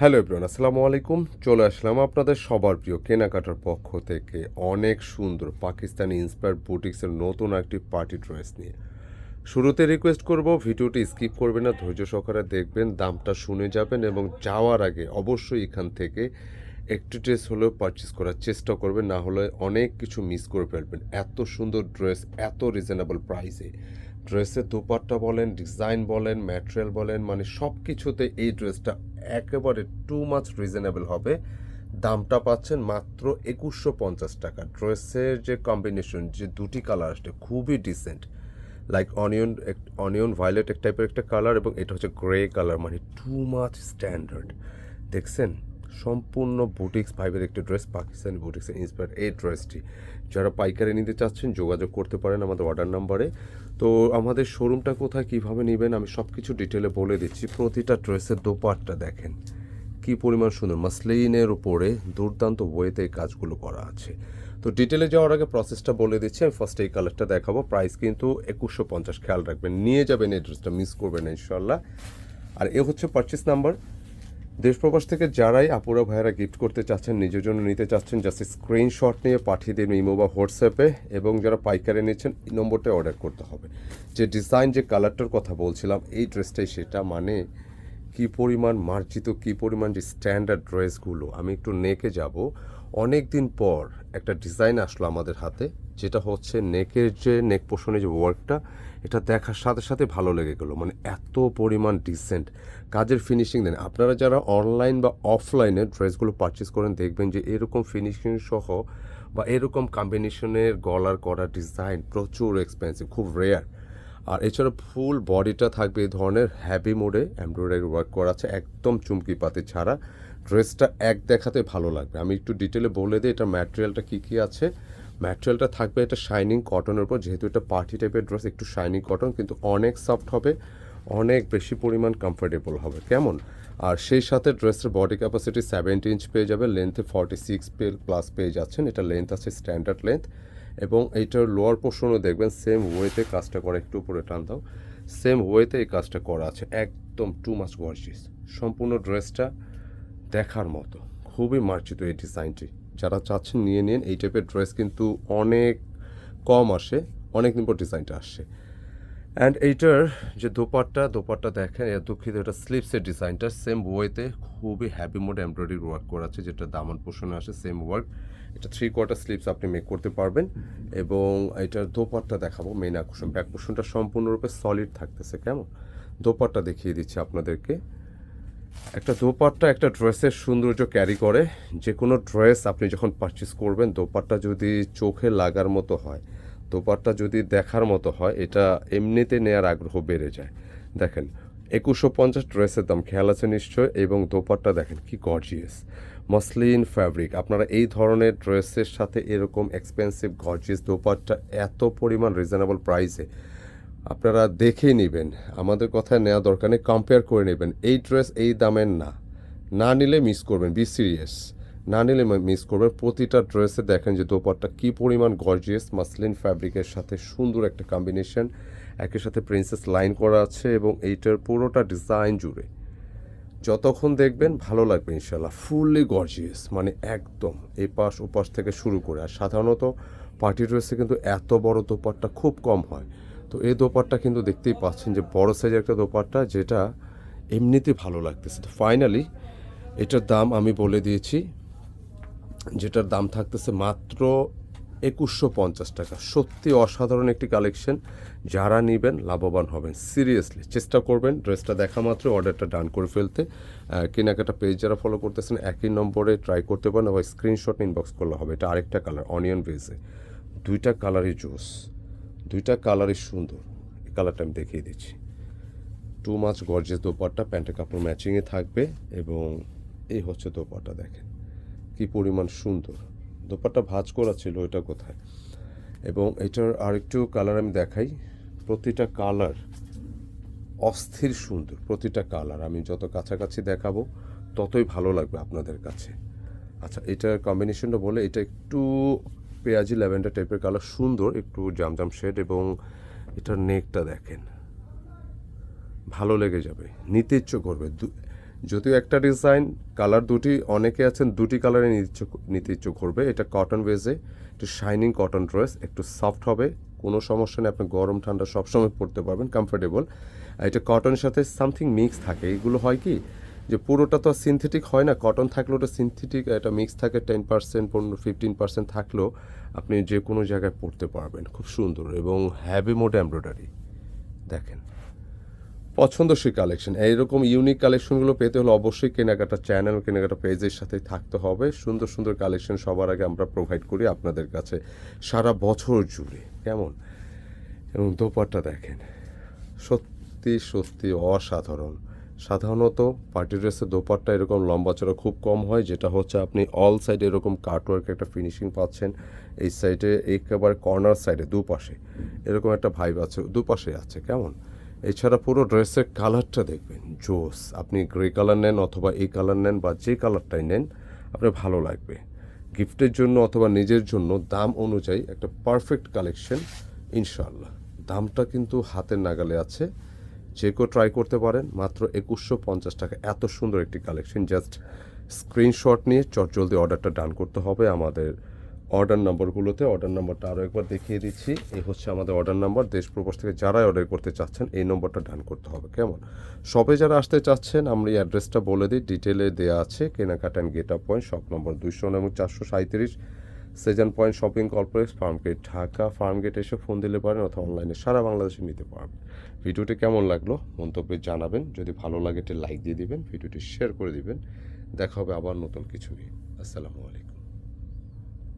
Hello everyone, আসসালামু আলাইকুম। চলে আসলাম আপনাদের সবার প্রিয় কেনাকাটার পক্ষ থেকে অনেক সুন্দর পাকিস্তানি ইন্সপায়ার বুটিক্সের নতুন একটি পার্টি ড্রেস নিয়ে। শুরুতে রিকোয়েস্ট করব, ভিডিওটি স্কিপ করবেন না, ধৈর্য সহকারে দেখবেন, দামটা শুনে যাবেন এবং যাওয়ার আগে অবশ্যই এখান থেকে একটি ড্রেস হলেও পারচেস করার চেষ্টা করবেন, না হলে অনেক কিছু মিস করে ফেলবেন। এত সুন্দর ড্রেস এত রিজনেবল প্রাইসে ড্রেসের দোপাট্টা বলেন ডিজাইন বলেন ম্যাটেরিয়াল বলেন মানে সব কিছুতে এই ড্রেসটা একেবারে টু মাছ রিজনেবল হবে। দামটা পাচ্ছেন মাত্র একুশশো পঞ্চাশ টাকা। ড্রেসের যে কম্বিনেশন যে দুটি কালার আসছে, খুবই ডিসেন্ট লাইক অনিয়ন এক অনিয়ন ভায়োলেট এক টাইপের একটা কালার এবং এটা হচ্ছে গ্রে কালার মানে টু মাছ স্ট্যান্ডার্ড দেখছেন? সম্পূর্ণ বুটিক্স ফাইভের একটি ড্রেস, পাকিস্তানি বুটিক্সের ইন্সপায়ার এই ড্রেসটি। যারা পাইকারি নিতে চাচ্ছেন, যোগাযোগ করতে পারেন আমাদের অর্ডার নাম্বারে তো আমাদের শোরুমটা কোথায়, কীভাবে নেবেন, আমি সব কিছু ডিটেলে বলে দিচ্ছি। প্রতিটা ড্রেসের দোপাটটা দেখেন। কি পরিমাণ সুন্দর, মাসলিনের উপরে দুর্দান্ত ওয়েতে এই কাজগুলো করা আছে। তো ডিটেলে যাওয়ার আগে প্রসেসটা বলে দিচ্ছি, আমি ফার্স্ট এই কালারটা দেখাবো। প্রাইস কিন্তু একুশশো পঞ্চাশ, খেয়াল রাখবেন। নিয়ে যাবেন এই ড্রেসটা মিস করবেন ইনশাল্লাহ আর এ হচ্ছে পারচেস নাম্বার দেশ প্রবাস থেকে যারাই আপুরা ভাইয়েরা গিফট করতে চাচ্ছেন, নিজের জন্য নিতে চাচ্ছেন জাস্ট স্ক্রিনশট নিয়ে পাঠিয়ে দিন ইমো বা হোয়াটসঅ্যাপে এবং যারা পাইকারি নিচ্ছেন, এই নম্বরটায় অর্ডার করতে হবে। যে ডিজাইন যে কালারটার কথা বলছিলাম, এই ড্রেসটাই সেটা মানে কি পরিমাণ মার্জিত, কি পরিমাণ যে স্ট্যান্ডার্ড ড্রেসগুলো আমি একটু নেকে যাব। অনেক দিন পর একটা ডিজাইন আসলো আমাদের হাতে, যেটা হচ্ছে নেকের যে, নেক পোষণের যে ওয়ার্কটা এটা দেখার সাথে সাথে ভালো লেগে গেলো। মানে এত পরিমাণ ডিসেন্ট কাজের ফিনিশিং দেন। আপনারা যারা অনলাইন বা অফলাইনে ড্রেসগুলো পারচেস করেন, দেখবেন যে এরকম ফিনিশিং সহ বা এরকম কম্বিনেশনের গলার করা ডিজাইন প্রচুর এক্সপেন্সিভ খুব রেয়ার আর এছাড়া ফুল বডিটা থাকবে এই ধরনের হ্যাভি মোডে এমব্রয়ডারি ওয়ার্ক করা আছে, একদম চুমকি পাতি ছাড়া। ড্রেসটা এক দেখাতে ভালো লাগবে। আমি একটু ডিটেলে বলে দিই, এটা ম্যাটেরিয়ালটা কী কী আছে। ম্যাটেরিয়ালটা থাকবে এটা শাইনিং কটনের উপর, যেহেতু এটা পার্টি টাইপের ড্রেস একটু শাইনিং কটন কিন্তু অনেক সফট হবে, অনেক বেশি পরিমাণ কমফোর্টেবল হবে, কেমন? আর সেই সাথে ড্রেসের বডি ক্যাপাসিটি সেভেন্টি ইঞ্চ পেয়ে যাবে লেন্থে ফর্টি সিক্স পে প্লাস পেয়ে যাচ্ছেন, এটা লেন্থ আছে স্ট্যান্ডার্ড লেন্থ এবং এইটার লোয়ার পোর্শনও দেখবেন সেম ওয়েতে কাজটা করা, একটু উপরে টান দাও সেম ওয়েতে এই কাজটা করা আছে, একদম টু মাস গর্জিস সম্পূর্ণ ড্রেসটা দেখার মতো, খুবই মার্জিত এই ডিজাইনটি যারা চাচ্ছেন নিয়ে নিন, এই টাইপের ড্রেস কিন্তু অনেক কম আসে অনেক দিন পর ডিজাইনটা আসে অ্যান্ড এইটার যে দোপাট্টা দোপাট্টা দেখেন এ দুঃখিত, এটা স্লিপসের ডিজাইনটা সেম ওয়েতে খুবই হ্যাভি মোড এমব্রয়ডারি ওয়ার্ক করা আছে, যেটা দামান পোষণে আসে সেম ওয়ার্ক এটা থ্রি কোয়ার্টার স্লিপস আপনি মেক করতে পারবেন এবং এটার দোপাট্টা দেখাবো মেন আকর্ষণ। ব্যাক পোষণটা সম্পূর্ণরূপে সলিড থাকতেছে, কেমন? দোপাট্টা দেখিয়ে দিচ্ছি আপনাদেরকে। একটা দোপাট্টা একটা ড্রেসের সৌন্দর্য ক্যারি করে যে কোনো ড্রেস আপনি যখন পারচেস করবেন, দোপাট্টা যদি চোখে লাগার মতো হয়, দোপাট্টা যদি দেখার মতো হয়, এটা এমনিতে নেয়ার আগ্রহ বেড়ে যায়। দেখেন, একুশশো পঞ্চাশ ড্রেসের দাম, খেয়াল আছে নিশ্চয় এবং দোপাট্টা দেখেন কি গর্জিয়াস মসলিন ফ্যাব্রিক আপনারা এই ধরনের ড্রেসের সাথে এরকম এক্সপেন্সিভ গর্জিয়াস দোপাট্টা এত পরিমাণ রিজনেবল প্রাইসে আপনারা দেখেই নেবেন। আমাদের কথায় নেওয়া দরকার নেই কম্পেয়ার করে নেবেন। এই ড্রেস এই দামের না। না নিলে মিস করবেন বি সিরিয়াস না নিলে মিস করবেন। প্রতিটা ড্রেসে দেখেন যে দোপাট্টা কী পরিমাণ গর্জিয়াস মাসলিন ফ্যাব্রিকের সাথে সুন্দর একটা কম্বিনেশন একের সাথে প্রিন্সেস লাইন করা আছে এবং এইটার পুরোটা ডিজাইন জুড়ে। যতক্ষণ দেখবেন ভালো লাগবে ইনশাল্লাহ ফুললি গর্জিয়াস মানে একদম এই পাশ ওপাশ থেকে শুরু করে। আর সাধারণত পার্টি ড্রেসে কিন্তু এত বড় দোপাট্টা খুব কম হয়। তো এই দোপাট্টা কিন্তু দেখতেই পাচ্ছেন যে বড় সাইজের একটা দোপাট্টা, যেটা এমনিতে ভালো লাগতেছে। তো ফাইনালি এটার দাম আমি বলে দিয়েছি, যেটার দাম থাকতেছে মাত্র একুশশো পঞ্চাশ টাকা। সত্যি অসাধারণ একটি কালেকশন যারা নেবেন, লাভবান হবেন। সিরিয়াসলি চেষ্টা করবেন ড্রেসটা দেখা মাত্র অর্ডারটা ডান করে ফেলতে। কেনাকাটা পেজ যারা ফলো করতেছেন, একই নম্বরে ট্রাই করতে পারেন আবার স্ক্রিনশট ইনবক্স করলে হবে। এটা আরেকটা কালার অনিয়ন বেজে দুইটা কালারই জোস দুইটা কালারই সুন্দর। এই কালারটা আমি দেখিয়ে দিচ্ছি। টু মাছ গর্জেস দোপাট্টা, প্যান্টের কাপড় ম্যাচিংয়ে থাকবে এবং এই হচ্ছে দোপাট্টা দেখেন। কি পরিমাণ সুন্দর। দোপাট্টা ভাজ করা ছিল এটা কোথায়? এবং এটার আরেকটু কালার আমি দেখাই। প্রতিটা কালার অস্থির সুন্দর, প্রতিটা কালার। আমি যত কাছাকাছি দেখাবো, ততই ভালো লাগবে আপনাদের কাছে। আচ্ছা এটার কম্বিনেশনটা বলে এটা একটু পেঁয়াজি, ল্যাভেন্ডার টাইপের কালার, সুন্দর, একটু জামজাম শেড এবং এটার নেকটা দেখেন। ভালো লেগে যাবে, নিতে ইচ্ছে করবে। যদিও একটা ডিজাইন, কালার দুটি, অনেকে আছেন দুটি কালারে নিতে ইচ্ছুক করবে। এটা কটন বেজে একটু শাইনিং কটন ড্রেস একটু সফট হবে, কোনো সমস্যা নেই, আপনি গরম, ঠান্ডা সবসময় পরতে পারবেন কমফোর্টেবল এটা কটনের সাথে সামথিং মিক্স থাকে। এগুলো হয় কি যে পুরোটা তো সিনথেটিক হয় না কটন থাকলেও ওটা সিনথেটিক এটা মিক্স থাকে টেন পার্সেন্ট পনেরো ফিফটিন পার্সেন্ট থাকলেও আপনি যে কোনো জায়গায় পরতে পারবেন, খুব সুন্দর এবং হ্যাভি মোড এমব্রয়ডারি দেখেন, পছন্দসই কালেকশন এইরকম ইউনিক কালেকশনগুলো পেতে হলে অবশ্যই কেনাকাটা চ্যানেল কেনাকাটা পেজের সাথে থাকতে হবে। সুন্দর সুন্দর কালেকশন সবার আগে আমরা প্রোভাইড করি আপনাদের কাছে সারা বছর জুড়ে। কেমন? এবং দোপাট্টা দেখেন, সত্যি সত্যি অসাধারণ। সাধারণত পার্টি ড্রেসের দোপাট্টা এরকম লম্বা চড়া খুব কম হয়, যেটা হচ্ছে আপনি অল সাইডে এরকম কাটওয়ার্ক একটা ফিনিশিং পাচ্ছেন। এই সাইডে একেবারে কর্নার সাইডে দুপাশে। এরকম একটা ভাইব আছে, দুপাশে আছে, কেমন? এছাড়া পুরো ড্রেসের কালারটা দেখবেন, জোস। আপনি গ্রে কালার নেন অথবা এই কালার নেন বা যে কালারটাই নেন, আপনার ভালো লাগবে। গিফটের জন্য অথবা নিজের জন্য দাম অনুযায়ী একটা পারফেক্ট কালেকশন ইনশাল্লাহ দামটা কিন্তু হাতের নাগালে আছে। যে কেউ ট্রাই করতে পারেন, মাত্র একুশশো পঞ্চাশ টাকা। এত সুন্দর একটি কালেকশন জাস্ট স্ক্রিনশট নিয়ে চটজলদি অর্ডারটা ডান করতে হবে আমাদের অর্ডার নাম্বারগুলোতে অর্ডার নাম্বারটা আরও একবার দেখিয়ে দিচ্ছি। এই হচ্ছে আমাদের অর্ডার নাম্বার দেশ প্রবাস থেকে যারাই অর্ডার করতে চাচ্ছেন, এই নম্বরটা ডান করতে হবে। কেমন? সবে যারা আসতে চাচ্ছেন, আমরা এই অ্যাড্রেসটা বলে দিই। ডিটেলে দেওয়া আছে। কেনাকাটা get up point shop number দুইশো এবং চারশো সাঁত্রিশ Sezan point shopping complex Farmgate Dhaka Farmgate এসে ফোন দিলে পারেন অথবা অনলাইনে সারা বাংলাদেশে নিতে পারবেন। ভিডিওটি কেমন লাগল মন্তব্যে জানাবেন। যদি ভালো লাগে একটি লাইক দিয়ে দিবেন, ভিডিওটি শেয়ার করে দিবেন। দেখা হবে আবার নতুন কিছু নিয়ে। আসসালামু আলাইকুম।